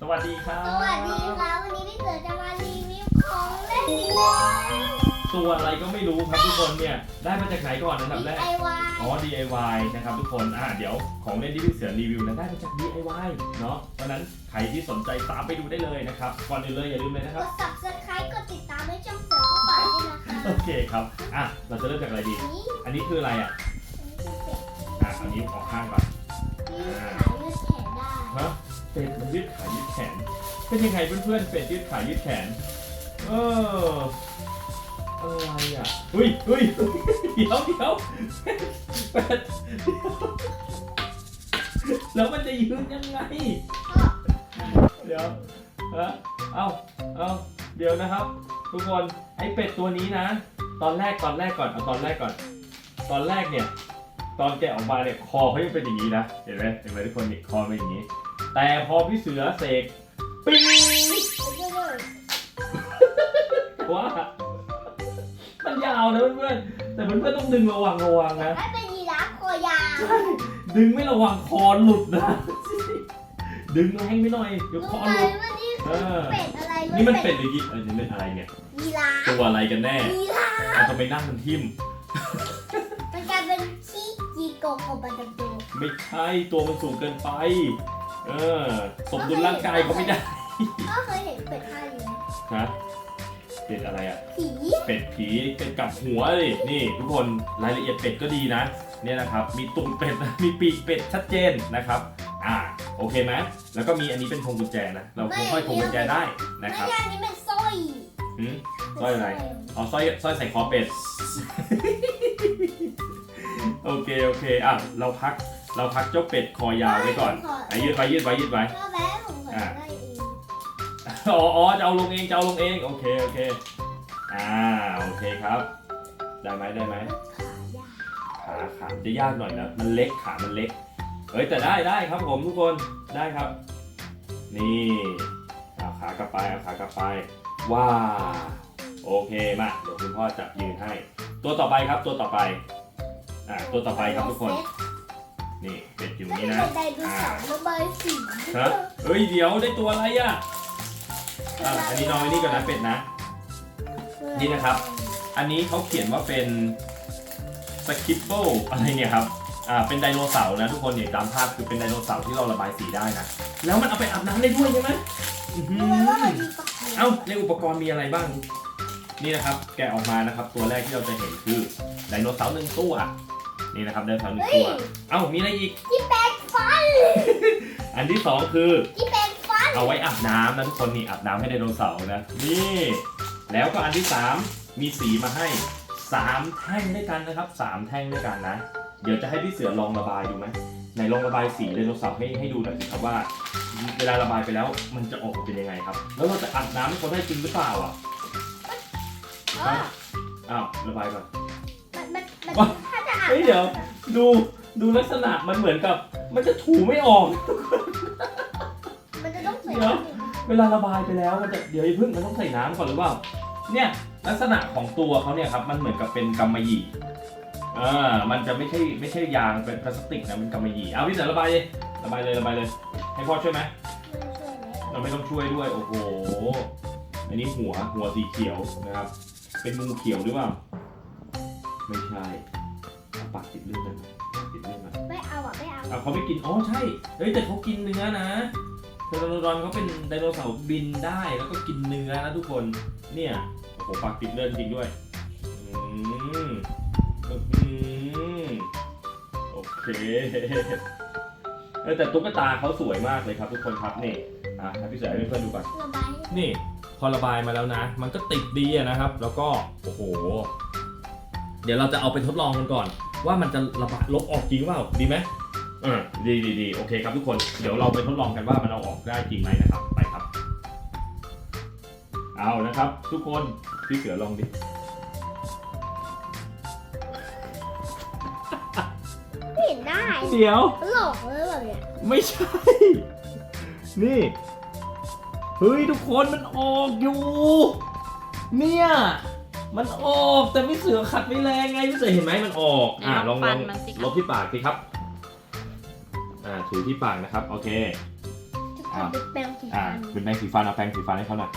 สวัสดีครับ สวัสดีครับวันนี้พี่เสือจะมารีวิวของเล่นอีกแล้วตัวอะไรก็ไม่รู้ครับทุกคนเนี่ยได้มาจากไหนก่อนอันดับแรก DIY อ๋อ DIY นะครับทุกคนอ่าเดี๋ยวของเล่นที่พี่เสือรีวิวนะได้มาจาก DIY เนาะเพราะฉะนั้นใครที่สนใจตามไปดูได้เลยนะครับก่อนอื่นเลยอย่าลืมเลยนะคกรับ ด subscribe กดติดตามให้ช่องเสือเข้าไปด้วยนะคะโอเคครับอะเราจะเริ่มจากอะไรดีอันนี้อันนี้คืออะไรอะอันนี้คือเป็ดอะอันนี้ออกข้างก่อนที่ขายยืดแขนได้ฮะ เป็ดมันยืดขายืดแขน เป็นยังไงเพื่อนๆเป็ดยืดขายืดแขน เอออะไรอะอุ้ยอุ้ยเดี๋ยวเดี๋ยวเป็ดแล้วมันจะยืนยังไง เดี๋ยวฮะเอ้าเอ้าเดี๋ยวนะครับ ทุกคนไอ้เป็ดตัวนี้นะ ตอนแรกตอนแรกก่อนเอาตอนแรกก่อน ตอนแรกเนี่ย ตอนแกะออกมาเนี่ยคอเขายังเป็นอย่างนี้นะเห็นไหมเห็นไหมทุกคนนี่คอเป็นอย่างนี้ แต่พอพี่เสือเสกปิ้งว่ามันยาวนะเพื่อนๆแต่เพื่อนๆต้องดึงระวังระวังนะให้เป็นยีราฟคอยาว ดึงไม่ระวังคอหลุดนะ ดึงแรงไปหน่อยเดี๋ยวครู้อไหมหลุดว่านี่เอคืออ เป็ดอะไรนี่มันเป็ดหรือยีเออนี่เป็นอะไรเนี่ยยีราฟตัวอะไรกันแน่ยีราฟเอาทำไมนั่งมันทิ่มมันกลายเป็นขี้จีโกโกประจำตัวไม่ใช่ตัวมันสูงเกินไป เออ สมดุลร่างกายเขาไม่ได้ก็เคยเห็นเป็ดท่าอยู่นะฮะเป็ดอะไรอะ ผีเป็ดผีเป็ดกับหัวเลยนี่ ทุกคนรายละเอียดเป็ดก็ดีนะ เนี่ยนะครับ มีตุ่มเป็ด มีปีกเป็ดชัดเจนนะครับ อ่า โอเคไหมแล้วก็มีอันนี้เป็นพวงกุญแจนะ เราค่อยๆพวงกุญแจได้นะคไม่รับใช่อันนี้เป็นสร้อยหืมสร้อยอะไรเอาสร้อยสร้อยใส่คอเป็ด โอเค โอเค อะ เราพัก เราพักเจ้าเป็ดคอยาวไว้ก่อนอะยืดไว้ยืดไว้ยืดไว้ ก็แม่ผมขอได้เองอ๋ออ๋อจะเอาลงเองจะเอาลงเองโอเคโอเคอ่าโอเคครับ ได้ไหมได้ไหมขายากขาขาจะยากหน่อยนะมันเล็กขามันเล็กเฮ้ยแต่ได้ได้ครับผมทุกคนได้ครับ นี่เอาขากลับไปเอาขากลับไปว้าโอเคมาเดี๋ยวคุณพ่อจับยืนให้ ตัวต่อไปครับตัวต่อไปอ่าตัวต่อไปครับทุกคน นี่เป็ดอยู่แล้วนี่เป็นะนไดโนเสาร์ระบายสีฮะเฮ้ยเดี๋ยวได้ตัวอะไรอะอะอันนี้นอนไว้นี่ก่อนนะเป็ดนะ นี่นะครับ อันนี้เขาเขียนว่าเป็นสคิปเปิลอะไรเนี่ยครับอ่าเป็นไดโนเสาร์นะทุกคนเนี่ยตามภาพคือเป็นไดโนเสาร์ที่เราระบายสีได้นะแล้วมันเอาไปอาบน้ำได้ด้วยใช่ไหมอื้อหือรู้ไหมว่ามันมีปากเอ้าในอุปกรณ์มีอะไรบ้าง นี่นะครับ แกะออกมานะครับ ตัวแรกที่เราจะเห็นคือไดโนเสาร์หนึ่งตัว นี่นะครับไดโนเสาร์หนึ่งตัว เอ้ามีอะไรอีก ที่แปรงฟันอันที่สองคือ ที่แปรงฟันเอาไว้อาบน้ำนะทุกคนนี่อาบน้ำให้ไดโนเสาร์นะ นี่ แล้วก็อันที่3มีสีมาให้3แท่งด้วยกันนะครับ3แท่งด้วยกันนะ เดี๋ยวจะให้พี่เสือลองระบายดูไหมไหนลองระบายสีไดโนเสาร์ให้ให้ดูหน่อยสิครับว่า เวลาระบายไปแล้วมันจะออกมาเป็นยังไงครับ แล้วเราจะอาบน้ำให้เขาได้จริงหรือเปล่าอะอ๋ออ้าวระบายก่อนมันมันมัน ว้าถ้าจะอาบเฮ้ยเดี๋ยว ดูดูลักษณะมันเหมือนกับ มันจะถูไม่ออก มันจะต้องใส่เดี๋ยว เวลาระบายไปแล้วมันจะเดี๋ยวอย่าเพิ่งมันต้องใส่น้ำก่อนหรือเปล่า เนี่ยลักษณะของตัวเขาเนี่ยครับมันเหมือนกับเป็นกำมะหยี่เออมันจะไม่ใช่ไม่ใช่ยางเป็นพลาสติกนะเป็นกำมะหยี่เอาพี่เสือระบายเลยระบายเลยระบายเลย ให้พ่อช่วยไหมเราไม่ต้องช่วยด้วยโอ้โหอันนี้หัวหัวสีเขียวนะครับ เป็นงูเขียวหรือเปล่า ไม่ใช่เอา ปากติดเลือดเลยปากติดเลือดมาไม่เอาอะไม่เอาอะเขาไม่กินอ๋อใช่เฮ้ยแต่เขากินเนื้อนะเทอร์โนดอนเขาเป็นไดโนเสาร์บินได้แล้วก็กินเนื้อนะทุกคนเนี่ยโอ้โหปากติดเลือดจริงด้วยอืมอืมโอเคเออแต่ตุ๊กตาเขาสวยมากเลยครับทุกคนครับนี่อะให้พี่เสือให้เพื่อนๆดูก่อนระบายให้นี่พอระบายมาแล้วนะ มันก็ติดดีอะนะครับ แล้วก็โอ้โห เดี๋ยวเราจะเอาไปทดลองกันก่อน ว่ามันจะระบายลบออกจริงหรือเปล่าดีไหมอ่าดีดีดีโอเคครับทุกคนเดี๋ยวเราไปทดลองกันว่ามันเอาออกได้จริงไหมนะครับไปครับ เอานะครับ ทุกคนพี่เสือลองดิไม่เห็นได้เดี๋ยว หลอกเลยแบบเนี้ยไม่ใช่ นี่ เฮ้ย ทุกคนมันออกอยู่ เนี่ย มันออกแต่ไม่เสือขัดไม่แรงไงไม่เสือเห็นไหมมันออก อ่าลองลองลบที่ปากสิครับ อ่าถูที่ปากนะครับ โอเคอะทำเป็นแปรงสีอ่าฟันเป็นแปรงสีฟันเอาแปรงสีฟันให้เขาหน่อย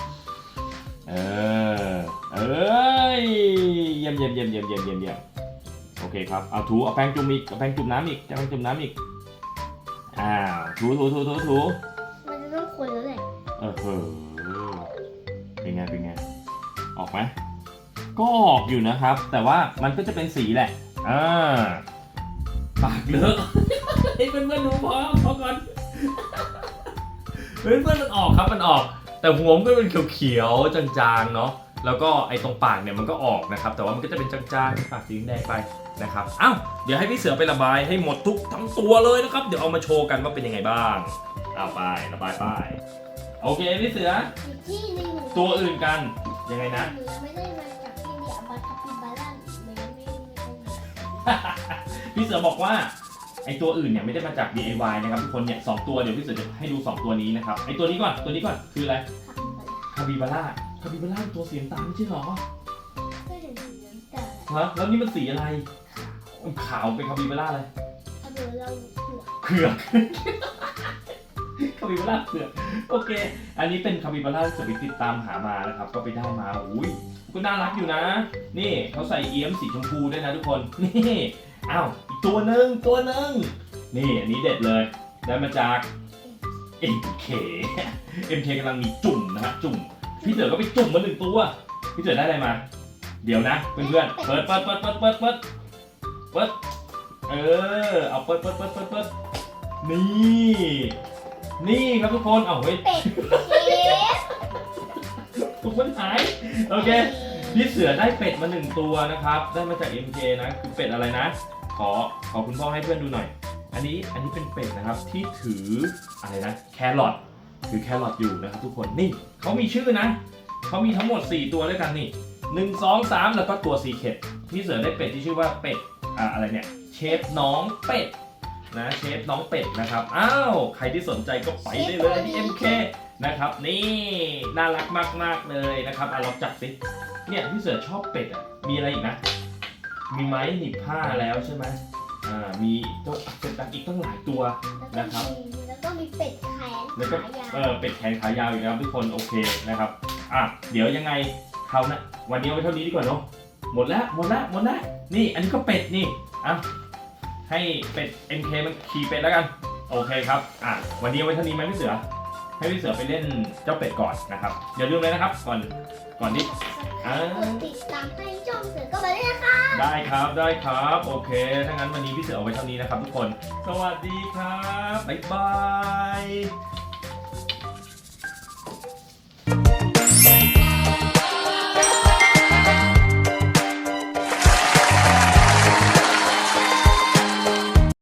เออ เอ้ยเยี่ยมเยี่ยมเยี่ยมเยี่ยมเยี่ยมเยี่ยมเยี่ยมโอเคครับ เอาถูเอาแป้งจุ่มอีก เอาแป้งจุ่มน้ำอีกเอาแป้งจุ่มน้ำอีก อ้าวถูถูถูถูถูมันจะต้องคนแล้วแหละ เออเออเป็นไง เป็นไง ออกไหม ก็ออกอยู่นะครับ แต่ว่ามันก็จะเป็นสีแหละอ่าปากเลอะให้เพื่อนๆดูพอพอก่อนเพื่อนๆมันออกครับมันออก แต่หัวมันก็เป็นเขียวๆจางๆเนาะแล้วก็ไอ้ตรงปากเนี่ยมันก็ออกนะครับ แต่ว่ามันก็จะเป็นจางๆปากสีแดงไปนะครับอ้าวเดี๋ยวให้พี่เสือไประบายให้หมดทุกทั้งตัวเลยนะครับ เดี๋ยวเอามาโชว์กันว่าเป็นยังไงบ้างเอาไประบายไปโอเคพี่เสือ อีกที่หนึ่งตัวอื่นกันยังไงนะหนูยังไม่ได้มาจ พี่เสือบอกว่าไอตัวอื่นเนี่ยไม่ได้มาจาก DIY นะครับทุกคนเนี่ยสองตัวเดี๋ยวพี่เสือจะให้ดู2ตัวนี้นะครับไอตัวนี้ก่อนตัวนี้ก่อนคืออะไรทับทิมบาลันคาบิบาร่าคาบิบาร่าตัวสีน้ำตาลไม่ใช่เหรอก็เห็นสีน้ำตาลฮะแล้วนี่มันสีอะไรขาวเป็นคาบิบาร่าเลยเอาดูเราหัวเผือก คาบิบาร่าเผือกโอเค อันนี้เป็นคาบิบาร่าที่เสือไปติดตามหามานะครับ ก็ไปได้มาอุ้ยก็น่ารักอยู่นะ นี่เขาใส่เอี้ยมสีชมพูด้วยนะทุกคน นี่อ้าวอีกตัวหนึ่งตัวหนึ่งนี่อันนี้เด็ดเลย ได้มาจาก MK MK กำลังมีจุ่มนะฮะจุ่ม พี่เสือก็ไปจุ่มมาหนึ่งตัว พี่เสือได้อะไรมา เดี๋ยวนะเพื่อนๆเปิดเปิดเปิดเปิดเปิดเปิดเปิดเออเอาเปิดเปิดเปิดเปิดเปิดนี่ นี่ครับทุกคนเอาเฮ้ยเป็ดเค้กทุกคนหาย โอเค พี่เสือได้เป็ดมาหนึ่งตัวนะครับ ได้มาจาก MK นะคือเป็ดอะไรนะ ขอขอคุณพ่อให้เพื่อนดูหน่อย อันนี้อันนี้เป็นเป็ดนะครับที่ถืออะไรนะแครอทถือแครอทอยู่นะครับทุกคนนี่เขามีชื่อนะเขามีทั้งหมด 4 ตัวด้วยกันนี่หนึ่งสองสามแล้วก็ตัวซีเคดพี่เสือได้เป็ดที่ชื่อว่าเป็ดอ่าอะไรเนี่ยเชฟน้องเป็ด นะเชฟน้องเป็ดนะครับ อ้าว ใครที่สนใจก็ไปได้เลยที่ MK นะครับ นี่น่ารักมากๆเลยนะครับอะลองจับสิเนี่ยพี่เสือชอบเป็ดอะมีอะไรอีกนะ มีไม้หนีบผ้าแล้วใช่ไหมอ่ามีเจ้าเป็ดตักอีกตั้งหลายตัวแล้วก็มีแล้วก็มีเป็ดแขนแล้วก็ขายาวเออเป็ดแขนขายาวอีกนะครับทุกคนโอเคนะครับอะเดี๋ยวยังไงเขานะวันนี้เอาไว้เท่านี้ดีกว่าเนาะหมดแล้วหมดแล้วหมดแล้วนี่อันนี้ก็เป็ดนี่อะ ให้เป็ด MK มันขี่เป็ดแล้วกัน โอเคครับ อะ วันนี้เอาไว้เท่านี้ไหมพี่เสือ ให้พี่เสือไปเล่นเจ้าเป็ดก่อนนะครับ อย่าลืมเลยนะครับ ก่อน ก่อนที่ อ่า กดติดตามให้ช่องเสือก็มาได้นะคะได้ครับ ได้ครับ โอเค ถ้างั้นวันนี้พี่เสือเอาไว้เท่านี้นะครับทุกคน สวัสดีครับ บ๊ายบาย